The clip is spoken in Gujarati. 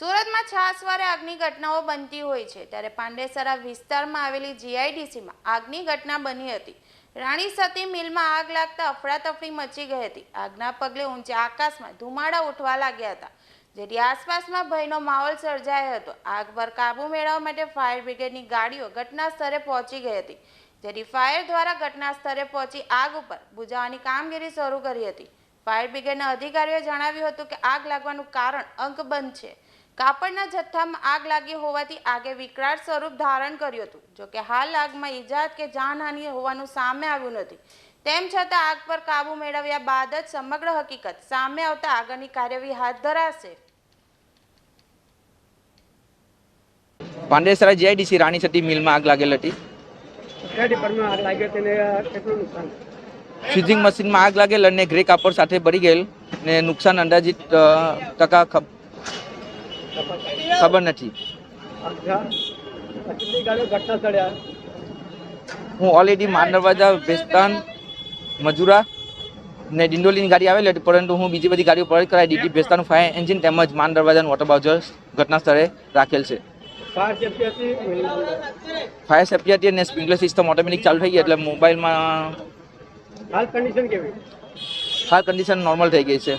શહેરમાં છાસવારે આગની ઘટનાઓ બનતી હોય છે. ત્યારે પાંડેસરા વિસ્તારમાં આવેલી જીઆઈડીસીમાં આગની ઘટના બની હતી. રાણી સતી મિલમાં આગ લાગતા અફડાતફડી મચી ગઈ હતી. આગના પગલે ઊંચા આકાશમાં ધુમાડા ઉઠવા લાગ્યા હતા. જેથી આસપાસમાં ભયનો માહોલ સર્જાયો હતો. આગ પર કાબુ મેળવવા માટે ફાયર બ્રિગેડની ગાડીઓ ઘટના સ્થળે પહોંચી ગઈ હતી. જેથી ફાયર દ્વારા ઘટના સ્થળે પહોંચી આગ ઉપર બુઝાવવાની કામગીરી શરૂ કરી હતી. ફાયર બ્રિગેડના અધિકારીઓએ જણાવ્યું હતું કે આગ લાગવાનું કારણ અંકબંધ છે. કાપડના જથ્થામાં આગ લાગી હોવાથી આગે વિકરાળ સ્વરૂપ ધારણ કર્યું હતું. જોકે હાલ આગમાં ઈજાદ કે જાનહાનિ હોવાનું સામે આવ્યું નથી. તેમ છતાં આગ પર કાબુ મેળવ્યા બાદ જ સમગ્ર હકીકત સામે આવતા આગળની કાર્યવાહી હાથ ધરાશે. પાંડેસરા જીઆઈડીસી રાણી સતી મિલમાં આગ લાગેલ હતી. કયા ડિપાર્ટમેન્ટ આગ લાગ્યો તેને કેટલું નુકસાન? ફ્યુઝિંગ મશીનમાં આગ લાગેલ અને ગ્રે કાપડ સાથે ભરી ગયેલ ને નુકસાન અંદાજિત ટકા ખબર નથી. હું ઓલરેડી માન દરવાજા વેસ્તાન મજુરા ને ડિંડોલીની ગાડી આવેલી હતી પરંતુ હું બીજી બધી ગાડીઓ પરત કરાવી દીધી. ભેસ્તાનું ફાયર એન્જિન તેમજ માન દરવાજાનું વોટર બાઉઝર ઘટના સ્થળે રાખેલ છે. ફાયર સેફ્ટી હતી અને સ્પ્રિંકલર સિસ્ટમ ઓટોમેટિક ચાલુ થઈ ગઈ એટલે મોબાઈલમાં હાલ કન્ડિશન કેવી? હાલ કન્ડિશન નોર્મલ થઈ ગઈ છે.